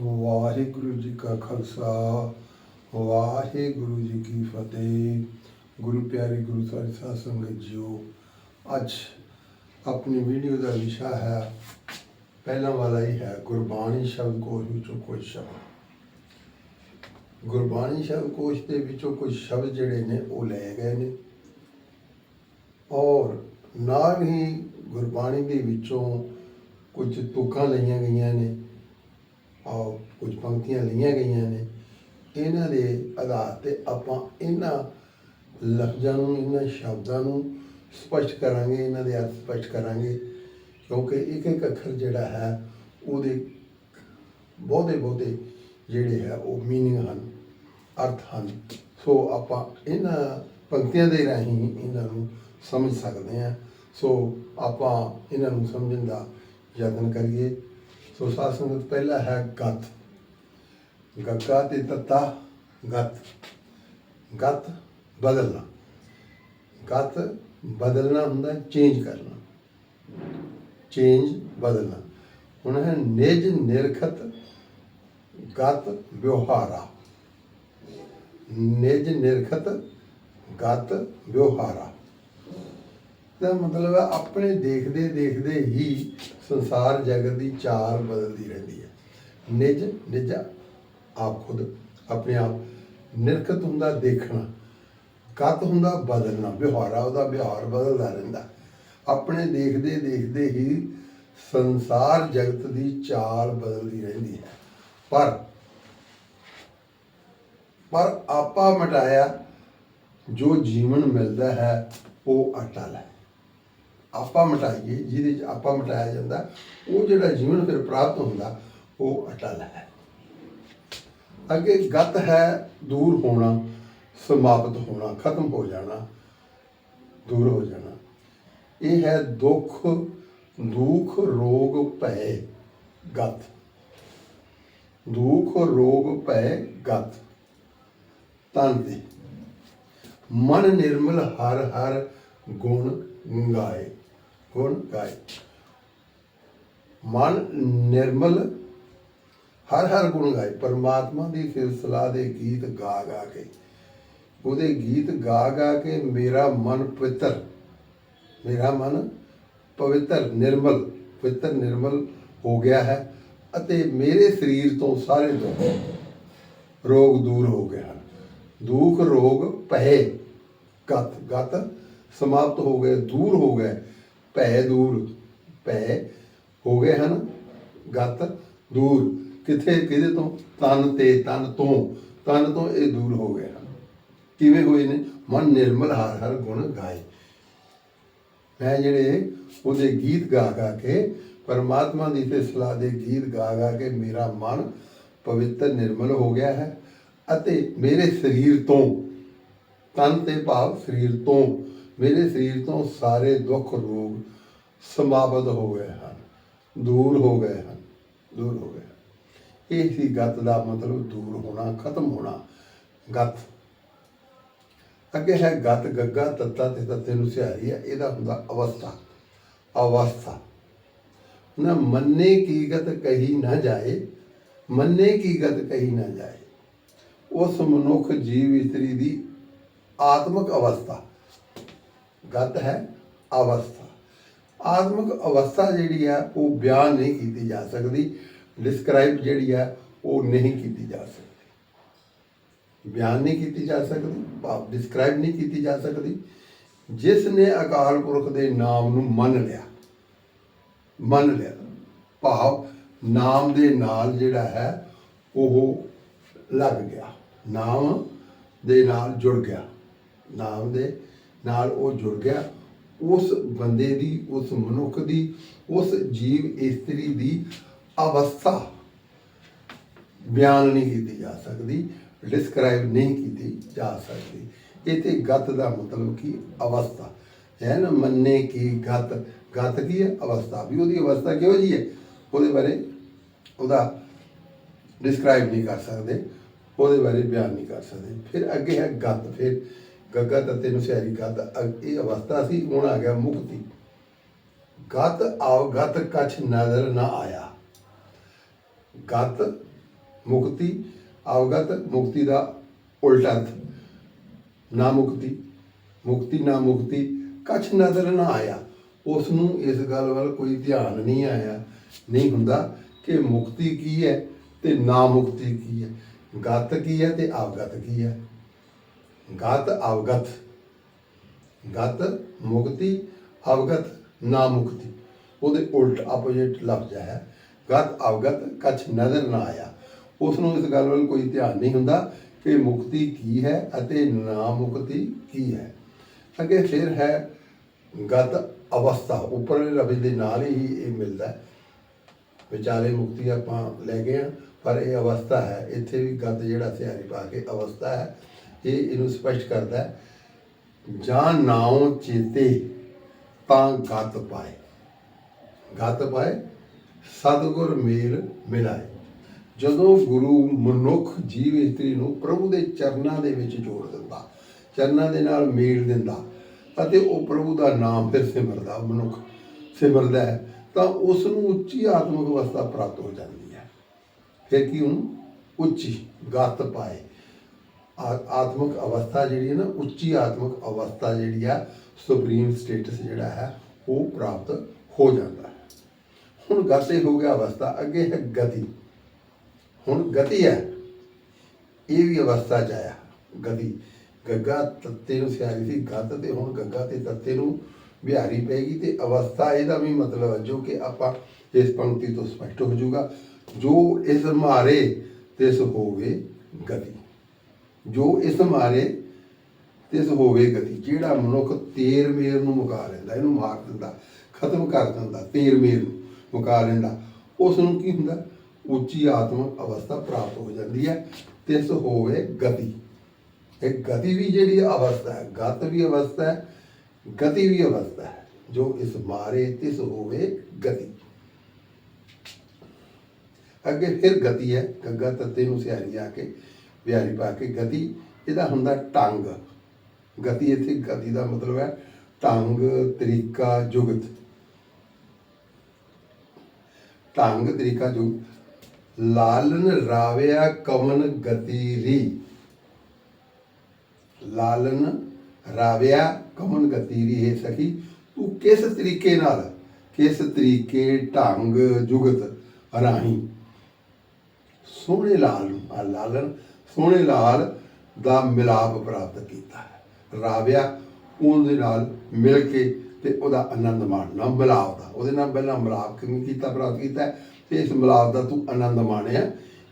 ਵਾਹਿਗੁਰੂ ਜੀ ਕਾ ਖਾਲਸਾ, ਵਾਹਿਗੁਰੂ ਜੀ ਕੀ ਫਤਿਹ। ਗੁਰੂ ਪਿਆਰੇ ਗੁਰੂ ਸਾਹਿਬ ਸਾਧ ਸੰਗਤ ਜੀਓ, ਅੱਜ ਆਪਣੀ ਵੀਡੀਓ ਦਾ ਵਿਸ਼ਾ ਹੈ, ਪਹਿਲਾਂ ਵਾਲਾ ਹੀ ਹੈ, ਗੁਰਬਾਣੀ ਸ਼ਬਦ ਕੋਸ਼ ਵਿੱਚੋਂ ਕੋਈ ਸ਼ਬਦ। ਗੁਰਬਾਣੀ ਸ਼ਬਦ ਕੋਸ਼ ਦੇ ਵਿੱਚੋਂ ਕੁਝ ਸ਼ਬਦ ਜਿਹੜੇ ਨੇ, ਉਹ ਲਏ ਗਏ ਨੇ। ਔਰ ਨਾਲ ਹੀ ਗੁਰਬਾਣੀ ਦੇ ਵਿੱਚੋਂ ਕੁਝ ਤੁਕਾਂ ਲਈਆਂ ਗਈਆਂ ਨੇ ਆਓ ਕੁਝ ਪੰਕਤੀਆਂ ਲਈਆਂ ਗਈਆਂ ਨੇ। ਇਹਨਾਂ ਦੇ ਆਧਾਰ ਤੇ ਆਪਾਂ ਇਹਨਾਂ ਲਫ਼ਜ਼ਾਂ ਨੂੰ, ਇਹਨਾਂ ਸ਼ਬਦਾਂ ਨੂੰ ਸਪਸ਼ਟ ਕਰਾਂਗੇ, ਇਹਨਾਂ ਦੇ ਅਰਥ ਸਪਸ਼ਟ ਕਰਾਂਗੇ। ਕਿਉਂਕਿ ਇੱਕ ਇੱਕ ਅੱਖਰ ਜਿਹੜਾ ਹੈ, ਉਹਦੇ ਬਹੁਤੇ ਬਹੁਤੇ ਜਿਹੜੇ ਹੈ, ਉਹ ਮੀਨਿੰਗ ਹਨ, ਅਰਥ ਹਨ। ਸੋ ਆਪਾਂ ਇਹਨਾਂ ਪੰਕਤੀਆਂ ਦੇ ਰਾਹੀਂ ਇਹਨਾਂ ਨੂੰ ਸਮਝ ਸਕਦੇ ਹਾਂ। ਸੋ ਆਪਾਂ ਇਹਨਾਂ ਨੂੰ ਸਮਝਣ ਦਾ ਯਤਨ ਕਰੀਏ। ਸੋ ਸਾਧ ਸੰਗਤ ਪਹਿਲਾ ਹੈ ਗਤ। ਗੱਗਾ ਤੇ ਤੱਤਾ ਗਤ। ਗਤ ਬਦਲਣਾ। ਗਤ ਬਦਲਣਾ ਹੁੰਦਾ ਚੇਂਜ ਕਰਨਾ। ਚੇਂਜ ਬਦਲਣਾ। ਹੁਣ ਹੈ ਨਿਜ ਨਿਰਖਤ ਗਤ ਵਿਵਹਾਰਾ। ਨਿਜ ਨਿਰਖਤ ਗਤ ਵਿਵਹਾਰਾ। ਦਾ ਮਤਲਬ ਹੈ ਆਪਣੇ ਦੇਖਦੇ ਦੇਖਦੇ ਹੀ ਸੰਸਾਰ ਜਗਤ ਦੀ ਚਾਲ ਬਦਲਦੀ ਰਹਿੰਦੀ ਹੈ। ਨਿਜ ਨਿਜ ਆਪ ਖੁਦ ਆਪਣੇ ਆਪ ਨਿਰਖਤ ਹੁੰਦਾ ਦੇਖਣਾ ਗਤ ਹੁੰਦਾ ਬਦਲਣਾ ਵਿਵਹਾਰਾ ਉਹਦਾ ਵਿਵਹਾਰ ਬਦਲਦਾ ਰਹਿੰਦਾ। ਆਪਣੇ ਦੇਖਦੇ ਦੇਖਦੇ ਹੀ ਸੰਸਾਰ ਜਗਤ ਦੀ ਚਾਲ ਬਦਲਦੀ ਰਹਿੰਦੀ ਹੈ। ਪਰ ਪਰ ਆਪਾ ਮਟਾਇਆ ਜੋ ਜੀਵਨ ਮਿਲਦਾ ਹੈ, ਉਹ ਅਟਲ ਹੈ। ਆਪਾ ਮਿਟਾਈਏ, ਜਿਹਦੇ ਚ ਆਪਾ ਮਿਟਾਇਆ ਜਾਂਦਾ, ਉਹ ਜਿਹੜਾ ਜੀਵਨ ਫਿਰ ਪ੍ਰਾਪਤ ਹੁੰਦਾ, ਉਹ ਅਟਲ ਹੈ। ਅੱਗੇ ਗਤ ਹੈ, ਦੂਰ ਹੋਣਾ, ਸਮਾਪਤ ਹੋਣਾ, ਖਤਮ ਹੋ ਜਾਣਾ, ਦੂਰ ਹੋ ਜਾਣਾ। ਇਹ ਹੈ ਦੁੱਖ ਦੁੱਖ, ਰੋਗ, ਭੈ, ਗਤ। ਦੁੱਖ, ਰੋਗ, ਭੈ, ਗਤ। ਤਨ ਤੇ। ਮਨ ਨਿਰਮਲ ਹਰ ਹਰ ਗੁਣ ਗਾਏ। ਗੁਣ ਗਾਏ ਮਨ ਨਿਰਮਲ, ਹਰ ਹਰ ਗੁਣ ਗਾਏ ਪਰਮਾਤਮਾ ਦੀ ਸਿਲਸਿਲਾ ਦੇ ਗੀਤ ਗਾ ਗਾ ਕੇ। ਉਹਦੇ ਗੀਤ ਗਾ ਗਾ ਕੇ ਮੇਰਾ ਮਨ ਪਵਿੱਤਰ, ਮੇਰਾ ਮਨ ਪਵਿੱਤਰ, ਨਿਰਮਲ ਪਵਿੱਤਰ, ਨਿਰਮਲ ਹੋ ਗਿਆ ਹੈ ਅਤੇ ਮੇਰੇ ਸਰੀਰ ਤੋਂ ਸਾਰੇ ਦੁੱਖ, ਰੋਗ ਦੂਰ ਹੋ ਗਏ ਹਨ। ਦੁੱਖ, ਰੋਗ ਭੈ ਗਤ ਗਤ ਸਮਾਪਤ ਹੋ ਗਏ, ਦੂਰ ਹੋ ਗਏ। ਭੈ ਦੂਰ, ਭੈ ਹੋ ਗਏ ਹਨ ਗਤ ਦੂਰ। ਕਿਥੇ, ਕਿਹਦੇ ਤੋਂ? ਤਨ ਤੇ ਤਨ ਤੋਂ। ਤਨ ਤੋਂ ਇਹ ਦੂਰ ਹੋ ਗਏ ਹਨ। ਕਿਵੇਂ ਹੋਏ ਨੇ? ਮਨ ਨਿਰਮਲ, ਹਰ ਹਰ ਗੁਣ ਗਾਏ। ਮੈਂ ਜਿਹੜੇ ਉਹਦੇ ਗੀਤ ਗਾ ਗਾ ਕੇ, ਪਰਮਾਤਮਾ ਦੀ ਤੇ ਸਲਾਹ ਦੇ ਗੀਤ ਗਾ ਗਾ ਕੇ ਮੇਰਾ ਮਨ ਪਵਿੱਤਰ, ਨਿਰਮਲ ਹੋ ਗਿਆ ਹੈ ਅਤੇ ਮੇਰੇ ਸਰੀਰ ਤੋਂ, ਤਨ ਤੇ ਭਾਵ ਸਰੀਰ ਤੋਂ ਮੇਰੇ ਸਰੀਰ ਤੋਂ ਸਾਰੇ ਦੁੱਖ ਰੋਗ ਸਮਾਪਤ ਹੋ ਗਏ ਹਨ, ਦੂਰ ਹੋ ਗਏ ਹਨ, ਦੂਰ ਹੋ ਗਏ ਇਹ ਸੀ ਗਤ ਦਾ ਮਤਲਬ ਦੂਰ ਹੋਣਾ, ਖਤਮ ਹੋਣਾ, ਗਤ। ਅੱਗੇ ਹੈ ਗਤ, ਗੱਗਾ, ਤੱਤਾ ਤੇ ਤੱਤੇ ਨੂੰ ਸਿਹਾਰੀ ਹੈ, ਇਹਦਾ ਹੁੰਦਾ ਅਵਸਥਾ ਅਵਸਥਾ। ਨਾ ਮੰਨੇ ਕੀ ਗਤ ਕਹੀ ਨਾ ਜਾਏ, ਮੰਨੇ ਕੀ ਗਤ ਕਹੀ ਨਾ ਜਾਏ, ਉਸ ਮਨੁੱਖ ਜੀਵ ਇਸਤਰੀ ਦੀ ਆਤਮਿਕ ਅਵਸਥਾ। ਗਤ ਹੈ, ਅਵਸਥਾ। ਆਤਮਿਕ ਅਵਸਥਾ ਜਿਹੜੀ ਆ ਉਹ ਬਿਆਨ ਨਹੀਂ ਕੀਤੀ ਜਾ ਸਕਦੀ ਡਿਸਕ੍ਰਾਈਬ ਜਿਹੜੀ ਆ ਉਹ ਨਹੀਂ ਕੀਤੀ ਜਾ ਸਕਦੀ। ਬਿਆਨ ਨਹੀਂ ਕੀਤੀ ਜਾ ਸਕਦੀ, ਭਾਵ ਡਿਸਕ੍ਰਾਈਬ ਨਹੀਂ ਕੀਤੀ ਜਾ ਸਕਦੀ। ਜਿਸ ਨੇ ਅਕਾਲ ਪੁਰਖ ਦੇ ਨਾਮ ਨੂੰ ਮੰਨ ਲਿਆ ਮੰਨ ਲਿਆ, ਭਾਵ ਨਾਮ ਦੇ ਨਾਲ ਜਿਹੜਾ ਹੈ, ਉਹ ਲੱਗ ਗਿਆ। ਨਾਮ ਦੇ ਨਾਲ ਜੁੜ ਗਿਆ। ਨਾਮ ਦੇ ਨਾਲ ਉਹ ਜੁੜ ਗਿਆ। ਉਸ ਬੰਦੇ ਦੀ, ਉਸ ਮਨੁੱਖ ਦੀ, ਉਸ ਜੀਵ ਇਸਤਰੀ ਦੀ ਅਵਸਥਾ ਬਿਆਨ ਨਹੀਂ ਕੀਤੀ ਜਾ ਸਕਦੀ ਡਿਸਕ੍ਰਾਈਬ ਨਹੀਂ ਕੀਤੀ ਜਾ ਸਕਦੀ। ਇਹ ਤੇ ਗਤ ਦਾ ਮਤਲਬ ਕੀ? ਅਵਸਥਾ। ਹੈ ਨਾ ਮੰਨੇ ਕੀ ਗਤ? ਗਤ ਕੀ ਹੈ? ਅਵਸਥਾ। ਵੀ ਉਹਦੀ ਅਵਸਥਾ ਕਿਹੋ ਜੀ ਹੈ? ਉਹਦੇ ਬਾਰੇ ਉਹਦਾ ਡਿਸਕ੍ਰਾਈਬ ਨਹੀਂ ਕਰ ਸਕਦੇ। ਉਹਦੇ ਬਾਰੇ ਬਿਆਨ ਨਹੀਂ ਕਰ ਸਕਦੇ। ਫਿਰ ਅੱਗੇ ਹੈ ਗਤ। ਫਿਰ ਗੱਗਾ ਤੱਤੇ ਨੂੰ ਸਿਆਰੀ ਗਤ ਅ- ਇਹ ਅਵਸਥਾ ਸੀ, ਹੁਣ ਆ ਗਿਆ ਮੁਕਤੀ। ਗਤ ਆਵ ਗਤ ਕਛ ਨਜ਼ਰ ਨਾ ਆਇਆ। ਗਤ ਮੁਕਤੀ ਅਵਗਤ ਮੁਕਤੀ ਦਾ ਉਲਟ ਅਰਥ। ਨਾ ਮੁਕਤੀ ਮੁਕਤੀ, ਨਾ ਮੁਕਤੀ, ਕਛ ਨਜ਼ਰ ਨਾ ਆਇਆ। ਉਸ ਨੂੰ ਇਸ ਗੱਲ ਵੱਲ ਕੋਈ ਧਿਆਨ ਨਹੀਂ ਆਇਆ। ਨਹੀਂ ਹੁੰਦਾ ਕਿ ਮੁਕਤੀ ਕੀ ਹੈ ਤੇ ਨਾ ਮੁਕਤੀ ਕੀ ਹੈ। ਗਤ ਕੀ ਹੈ ਤੇ ਅਵਗਤ ਕੀ ਹੈ। ਗਤ ਅਵਗਤ। ਗਤ ਮੁਕਤੀ, ਅਵਗਤ ਨਾ ਮੁਕਤੀ। ਉਹਦੇ ਉਲਟ ਆਪੋਜੀਟ ਲਫ਼ਜ਼ ਹੈ। ਗਤ, ਅਵਗਤ, ਕਛ ਨਜ਼ਰ ਨਾ ਆਇਆ। ਉਸ ਨੂੰ ਇਸ ਗੱਲ ਵੱਲ ਕੋਈ ਧਿਆਨ ਨਹੀਂ ਹੁੰਦਾ ਕਿ ਮੁਕਤੀ ਕੀ ਹੈ ਅਤੇ ਨਾ ਮੁਕਤੀ ਕੀ ਹੈ। ਅੱਗੇ ਫਿਰ ਹੈ ਗਤ ਅਵਸਥਾ। ਉੱਪਰਲੇ ਲਫ਼ਜ਼ ਦੇ ਨਾਲ ਹੀ ਇਹ ਮਿਲਦਾ ਹੈ। ਵਿਚਾਰੇ ਮੁਕਤੀ ਆਪਾਂ ਲੈ ਗਏ ਹਾਂ, ਪਰ ਇਹ ਅਵਸਥਾ ਹੈ। ਇੱਥੇ ਵੀ ਗਤ ਜਿਹੜਾ ਸਿਆਰੀ ਪਾ ਕੇ ਅਵਸਥਾ ਹੈ। ਇਹ ਇਹਨੂੰ ਸਪਸ਼ਟ ਕਰਦਾ ਹੈ, ਜਾਂ ਨਾਉ ਚੇਤੇ ਤਾਂ ਗਤ ਪਾਏ। ਗਤ ਪਾਏ, ਸਤਿਗੁਰ ਮੇਲ ਮਿਲਾਏ। ਜਦੋਂ ਗੁਰੂ ਮਨੁੱਖ ਜੀਵ ਇਸਤਰੀ ਨੂੰ ਪ੍ਰਭੂ ਦੇ ਚਰਨਾਂ ਦੇ ਵਿੱਚ ਜੋੜ ਦਿੰਦਾ, ਚਰਨਾਂ ਦੇ ਨਾਲ ਮੇਲ ਦਿੰਦਾ, ਅਤੇ ਉਹ ਪ੍ਰਭੂ ਦਾ ਨਾਮ ਫਿਰ ਸਿਮਰਦਾ, ਮਨੁੱਖ ਸਿਮਰਦਾ ਤਾਂ ਉਸ ਨੂੰ ਉੱਚੀ ਆਤਮਿਕ ਅਵਸਥਾ ਪ੍ਰਾਪਤ ਹੋ ਜਾਂਦੀ ਹੈ। ਫਿਰ ਕੀ ਉਹਨੂੰ? ਉੱਚੀ, ਗਤ ਪਾਏ। ਆਤਮਿਕ ਅਵਸਥਾ ਜਿਹੜੀ ਹੈ ਨਾ, ਉੱਚੀ ਆਤਮਿਕ ਅਵਸਥਾ ਜਿਹੜੀ ਆ, ਸੁਪਰੀਮ ਸਟੇਟਸ ਜਿਹੜਾ ਹੈ, ਉਹ ਪ੍ਰਾਪਤ ਹੋ ਜਾਂਦਾ ਹੈ। ਹੁਣ ਗਤੇ ਹੋ ਗਿਆ ਅਵਸਥਾ, ਅੱਗੇ ਹੈ ਗਤੀ। ਹੁਣ ਗਤੀ ਹੈ, ਇਹ ਵੀ ਅਵਸਥਾ ਚ ਆਇਆ, ਗਤੀ। ਗੱਗਾ ਤੱਤੇ ਨੂੰ ਸਿਆਰੀ ਸੀ, ਗੱਤ ਤੇ ਹੁਣ ਗੱਗਾ ਤੇ ਤੱਤੇ ਨੂੰ ਵਿਹਾਰੀ ਪੈਗੀ ਤੇ ਅਵਸਥਾ ਇਹਦਾ ਵੀ ਮਤਲਬ ਹੈ ਜੋ ਕਿ ਆਪਾਂ ਇਸ ਪੰਕਤੀ ਤੋਂ ਸਪਸ਼ਟ ਹੋ ਜਾਊਗਾ, ਜੋ ਇਸ ਮਾਰੇ, ਤਿਸ ਹੋਵੇ ਗਤੀ। ਜੋ ਇਸ ਮਾਰੇ, ਤਿਸ ਹੋਵੇ ਗਤੀ। ਜਿਹੜਾ ਮਨੁੱਖ ਤੇਰ ਮੇਰ ਨੂੰ ਮੁਕਾ ਲੈਂਦਾ, ਇਹਨੂੰ ਮਾਰ ਦਿੰਦਾ, ਖਤਮ ਕਰ ਦਿੰਦਾ, ਤੇਰ ਮੇਰ ਨੂੰ ਮੁਕਾ ਲੈਂਦਾ ਉਸ ਨੂੰ ਕੀ ਹੁੰਦਾ? ਉੱਚੀ ਆਤਮਿਕ ਅਵਸਥਾ ਪ੍ਰਾਪਤ ਹੋ ਜਾਂਦੀ ਹੈ, ਤਿਸ ਹੋਵੇ ਗਤੀ। ਇਹ ਗਤੀ ਵੀ ਜਿਹੜੀ ਅਵਸਥਾ ਹੈ, ਗਤ ਵੀ ਅਵਸਥਾ ਹੈ, ਗਤੀ ਵੀ ਅਵਸਥਾ ਹੈ, ਜੋ ਇਸ ਮਾਰੇ, ਤਿਸ ਹੋਵੇ ਗਤੀ। ਅੱਗੇ ਫਿਰ ਗਤੀ ਹੈ, ਗੱਗਾ ਤੱਤੇ ਨੂੰ ਸਿਆਰੀ ਆ ਕੇ ਵਿਹਾਰੀ ਪਾ ਕੇ ਗਤੀ, ਇਹਦਾ ਹੁੰਦਾ ਟੰਗ। ਗਤੀ ਇੱਥੇ, ਗਤੀ ਦਾ ਮਤਲਬ ਹੈ ਢੰਗ ਤਰੀਕਾ, ਜੁਗਤ। ਢੰਗ ਤਰੀਕਾ ਜੁਗ ਲਾਲਨ ਰਾਵਿਆ ਕਵਨ ਗਤੀ ਰੀ। ਲਾਲਨ ਰਾਵਿਆ ਕਮਨ ਗਤੀਰੀ ਹੈ ਸਖੀ, ਤੂੰ ਕਿਸ ਤਰੀਕੇ ਨਾਲ, ਕਿਸ ਤਰੀਕੇ ਢੰਗ ਜੁਗਤ ਰਾਹੀਂ? ਸੋਹਣੇ ਲਾਲ ਨੂੰ, ਆ ਲਾਲਨ ਸੋਹਣੇ ਲਾਲ ਦਾ ਮਿਲਾਪ ਪ੍ਰਾਪਤ ਕੀਤਾ ਹੈ। ਰਾਵਿਆ ਉਹਦੇ ਨਾਲ ਮਿਲ ਕੇ ਤੇ ਉਹਦਾ ਆਨੰਦ ਮਾਣਨਾ ਮਿਲਾਪ ਦਾ। ਉਹਦੇ ਨਾਲ ਪਹਿਲਾਂ ਮਿਲਾਪ ਕਿਵੇਂ ਕੀਤਾ ਪ੍ਰਾਪਤ ਕੀਤਾ ਹੈ, ਤੇ ਇਸ ਮਿਲਾਪ ਦਾ ਤੂੰ ਆਨੰਦ ਮਾਣਿਆ।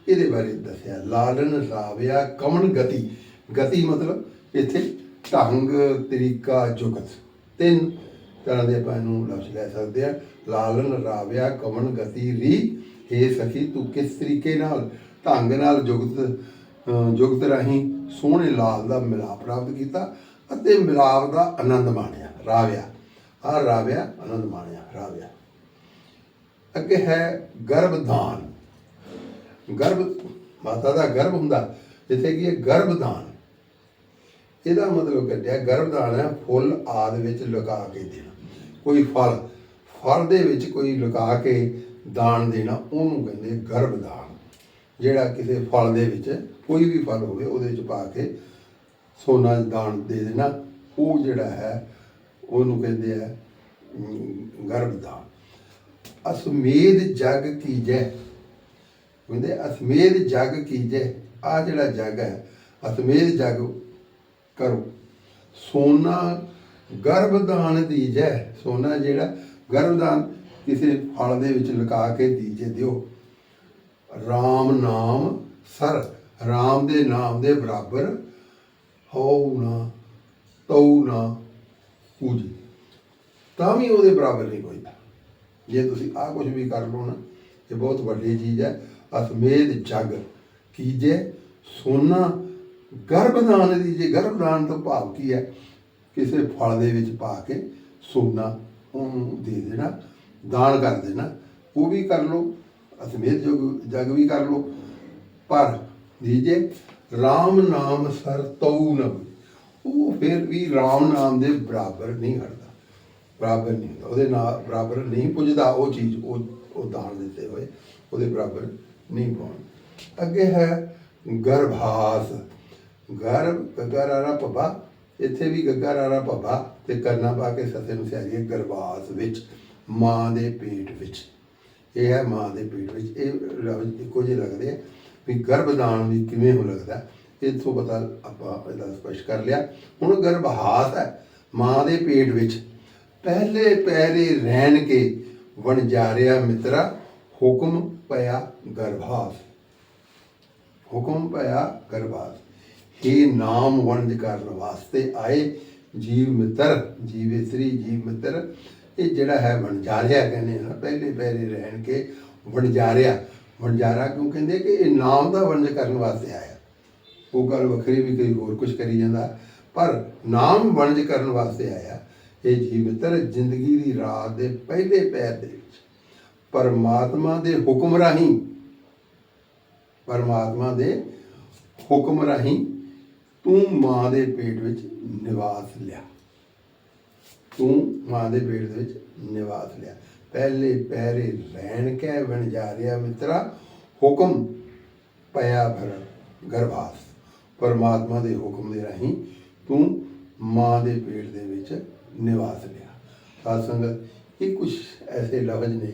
ਇਹਦੇ ਬਾਰੇ ਦੱਸਿਆ ਲਾਲਨ ਰਾਵਿਆ ਕਮਨ ਗਤੀ। ਗਤੀ ਮਤਲਬ ਇੱਥੇ ਢੰਗ ਤਰੀਕਾ ਜੁਗਤ। ਤਿੰਨ ਤਰ੍ਹਾਂ ਦੇ ਆਪਾਂ ਇਹਨੂੰ ਲਫ਼ਜ਼ ਲੈ ਸਕਦੇ ਆ ਲਾਲਨ ਰਾਵਿਆ ਕਮਨ ਗਤੀ ਰੀ ਹੇ ਸਖੀ ਤੂੰ ਕਿਸ ਤਰੀਕੇ ਨਾਲ ਢੰਗ ਨਾਲ ਜੁਗਤ ਜੁਗਤ ਰਾਹੀਂ ਸੋਹਣੇ ਲਾਲ ਦਾ ਮਿਲਾਪ ਪ੍ਰਾਪਤ ਕੀਤਾ ਅਤੇ ਮਿਲਾਪ ਦਾ ਆਨੰਦ ਮਾਣਿਆ, ਰਾਵਿਆ। ਆ ਰਾਵਿਆ ਆਨੰਦ ਮਾਣਿਆ, ਰਾਵਿਆ। ਅੱਗੇ ਹੈ ਗਰਭਦਾਨ ਗਰਭ, ਮਾਤਾ ਦਾ ਗਰਭ ਹੁੰਦਾ, ਜਿੱਥੇ ਕਿ ਇਹ ਗਰਭਦਾਨ ਇਹਦਾ ਮਤਲਬ ਕੱਢਿਆ ਗਰਭਦਾਨ ਹੈ ਫੁੱਲ ਆਦ ਵਿੱਚ ਲੁਕਾ ਕੇ ਦੇਣਾ। ਕੋਈ ਫਲ ਫਲ ਦੇ ਵਿੱਚ ਕੋਈ ਲੁਕਾ ਕੇ ਦਾਨ ਦੇਣਾ, ਉਹਨੂੰ ਕਹਿੰਦੇ ਗਰਭਦਾਨ ਜਿਹੜਾ ਕਿਸੇ ਫਲ ਦੇ ਵਿੱਚ ਕੋਈ ਵੀ ਫਲ ਹੋਵੇ ਉਹਦੇ 'ਚ ਪਾ ਕੇ ਸੋਨਾ ਦਾਨ ਦੇ ਦੇਣਾ। ਉਹ ਜਿਹੜਾ ਹੈ ਉਹਨੂੰ ਕਹਿੰਦੇ ਆ ਅਮ, ਗਰਭਦਾਨ। ਅਸਮੇਧ ਜਗ ਕੀਜੈ। ਕਹਿੰਦੇ ਅਸਮੇਧ ਜਗ ਕੀਜੈ। ਆ ਜਿਹੜਾ ਜਗ ਹੈ ਅਸਮੇਧ ਜਗ ਕਰੋ। ਸੋਨਾ ਗਰਭਦਾਨ ਦੀਜੈ। ਸੋਨਾ ਜਿਹੜਾ ਗਰਭਦਾਨ ਕਿਸੇ ਫਲ ਦੇ ਵਿੱਚ ਲੁਕਾ ਕੇ ਦੀਜੇ ਦਿਓ। RAM ਨਾਮ ਸਰ। ਰਾਮ ਦੇ ਨਾਮ ਦੇ ਬਰਾਬਰ ਹੋ ਨਾ, ਤਉ ਨਾ, ਪੂਜੀ। ਤਾਂ ਵੀ ਉਹਦੇ ਬਰਾਬਰ ਨਹੀਂ ਕੋਈ ਜੇ ਤੁਸੀਂ ਆ ਕੁਝ ਵੀ ਕਰ ਲਓ ਨਾ, ਇਹ ਬਹੁਤ ਵੱਡੀ ਚੀਜ਼ ਹੈ। ਅਸਮੇਧ ਜਗ ਕੀਜੇ, ਸੋਨਾ ਗਰਭਦਾਨ ਦੀ ਜੇ ਗਰਭਦਾਨ ਤੋਂ ਭਾਵ ਕੀ ਹੈ, ਕਿਸੇ ਫਲ ਦੇ ਵਿੱਚ ਪਾ ਕੇ ਸੋਨਾ ਉਹਨੂੰ ਦੇ ਦੇਣਾ, ਦਾਨ ਕਰ ਦੇਣਾ, ਉਹ ਵੀ ਕਰ ਲਓ, ਅਸਮੇਧ ਜਗ ਜਗ ਵੀ ਕਰ ਲਓ। ਪਰ ਦੀਜੇ RAM ਨਾਮ ਸਰ ਤਉ ਨ ਉਹ ਫਿਰ ਵੀ RAM ਨਾਮ ਦੇ ਬਰਾਬਰ ਨਹੀਂ ਹਟਦਾ। ਬਰਾਬਰ ਨਹੀਂ ਹੁੰਦਾ। ਉਹਦੇ ਨਾਲ ਬਰਾਬਰ ਨਹੀਂ ਪੁੱਜਦਾ। ਉਹ ਚੀਜ਼ ਉਹ ਉਹ ਦਾਨ ਦਿੱਤੇ ਹੋਏ। ਉਹਦੇ ਬਰਾਬਰ ਨਹੀਂ ਪਾਉਣ ਅੱਗੇ ਹੈ ਗਰਭਾਸ। ਗਰਭ ਗਗਰਾਰਾ ਪਬਾ ਇੱਥੇ ਵੀ ਗਗਰਾਰਾ ਪਬਾ ਤੇ ਕਰਨਾ ਪਾ ਕੇ ਸਤੇ ਨੂੰ ਸਿਆਰੀ ਹੈ ਗਰਭਾਸ ਵਿੱਚ, ਮਾਂ ਦੇ ਪੇਟ ਵਿੱਚ। ਇਹ ਹੈ ਮਾਂ ਦੇ ਪੇਟ ਵਿੱਚ। ਇਹ ਲਫ਼ਜ਼ ਇੱਕੋ ਜਿਹੇ ਲੱਗਦੇ ਆ। ਵੀ ਗਰਭਦਾਨ ਵੀ ਕਿਵੇਂ ਹੋ ਲੱਗਦਾ ਇਥੋਂ ਪਤਾ ਆਪਾਂ ਇਹਦਾ ਸਪਸ਼ਟ ਕਰ ਲਿਆ। ਹੁਣ ਗਰਭਾਸ ਹੈ, ਮਾਂ ਦੇ ਪੇਟ ਵਿੱਚ ਪਹਿਲੇ ਪੈਰੇ ਰਹਿਣ ਕੇ ਵਣਜਾਰਿਆ ਮਿੱਤਰਾ, ਹੁਕਮ ਪਿਆ ਗਰਭਾਸ। ਹੁਕਮ ਪਿਆ ਗਰਭਾਸ। ਹੀ ਨਾਮ ਵੰਡ ਕਰਨ ਵਾਸਤੇ ਆਏ ਜੀਵ ਮਿੱਤਰ, ਜੀਵ ਜੀਵ ਮਿੱਤਰ। ਇਹ ਜਿਹੜਾ ਹੈ ਵਣਜਾਰਿਆ ਕਹਿੰਦੇ ਨਾ ਪਹਿਲੇ ਪੈਰੇ ਰਹਿਣ ਕੇ ਵਣਜਾਰਿਆ। ਵਣਜਾਰਾ ਕਿਉਂ ਕਹਿੰਦੇ ਕਿ ਇਹ ਨਾਮ ਦਾ ਵੰਡ ਕਰਨ ਵਾਸਤੇ ਆਇਆ। ਉਹ ਗੱਲ ਵੱਖਰੀ ਵੀ ਕੋਈ ਹੋਰ ਕੁਝ ਕਰੀ ਜਾਂਦਾ, ਪਰ ਨਾਮ ਵਣਜ ਕਰਨ ਵਾਸਤੇ ਆਇਆ। ਇਹ ਜੀਵ ਜ਼ਿੰਦਗੀ ਦੀ ਰਾਹ ਦੇ ਪਹਿਲੇ ਪੈਰ ਦੇ ਵਿੱਚ। ਪਰਮਾਤਮਾ ਦੇ ਹੁਕਮ ਰਾਹੀਂ, ਪਰਮਾਤਮਾ ਦੇ ਹੁਕਮ ਰਾਹੀਂ ਤੂੰ ਮਾਂ ਦੇ ਪੇਟ ਵਿੱਚ ਨਿਵਾਸ ਲਿਆ। ਤੂੰ ਮਾਂ ਦੇ ਪੇਟ ਦੇ ਵਿੱਚ ਨਿਵਾਸ ਲਿਆ। ਪਹਿਲੇ ਪਹਿਰੇ ਰਹਿਣ ਕੇ ਬਣ ਜਾ ਰਿਹਾ ਮਿੱਤਰਾ, ਹੁਕਮ ਪਿਆ ਭਰ ਗਰਭਾਸ। ਪਰਮਾਤਮਾ ਦੇ ਹੁਕਮ ਦੇ ਰਾਹੀਂ ਤੂੰ ਮਾਂ ਦੇ ਪੇਟ ਦੇ ਵਿੱਚ ਨਿਵਾਸ ਲਿਆ। ਸਾਧ ਸੰਗਤ ਇਹ ਕੁਝ ਐਸੇ ਲਫ਼ਜ਼ ਨੇ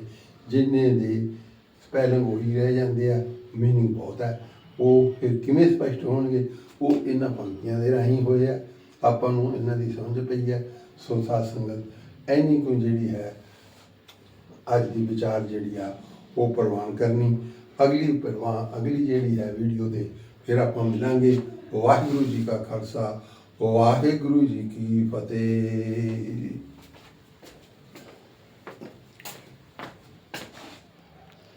ਜਿਨ੍ਹਾਂ ਦੇ ਸਪੈਲਿੰਗ ਉਹੀ ਰਹਿ ਜਾਂਦੇ ਆ ਮੀਨਿੰਗ ਬਹੁਤ ਹੈ। ਉਹ ਫਿਰ ਕਿਵੇਂ ਸਪਸ਼ਟ ਹੋਣਗੇ? ਉਹ ਇਹਨਾਂ ਪੰਕਤੀਆਂ ਦੇ ਰਾਹੀਂ ਹੋਏ ਆ। ਆਪਾਂ ਨੂੰ ਇਹਨਾਂ ਦੀ ਸਮਝ ਪਈ ਹੈ। ਸੋ ਸਾਧ ਸੰਗਤ ਐਨੀ ਕੋਈ ਜਿਹੜੀ ਹੈ ਅੱਜ ਦੀ ਵਿਚਾਰ ਜਿਹੜੀ ਆ, ਉਹ ਪ੍ਰਵਾਨ ਕਰਨੀ। ਅਗਲੀ ਪ੍ਰਵਾਨ ਅਗਲੀ ਜਿਹੜੀ ਹੈ ਵੀਡੀਓ ਦੇ, ਫਿਰ ਆਪਾਂ ਮਿਲਾਂਗੇ। ਵਾਹਿਗੁਰੂ ਜੀ ਕਾ ਖਾਲਸਾ, ਵਾਹਿਗੁਰੂ ਜੀ ਕੀ ਫਤਿਹ।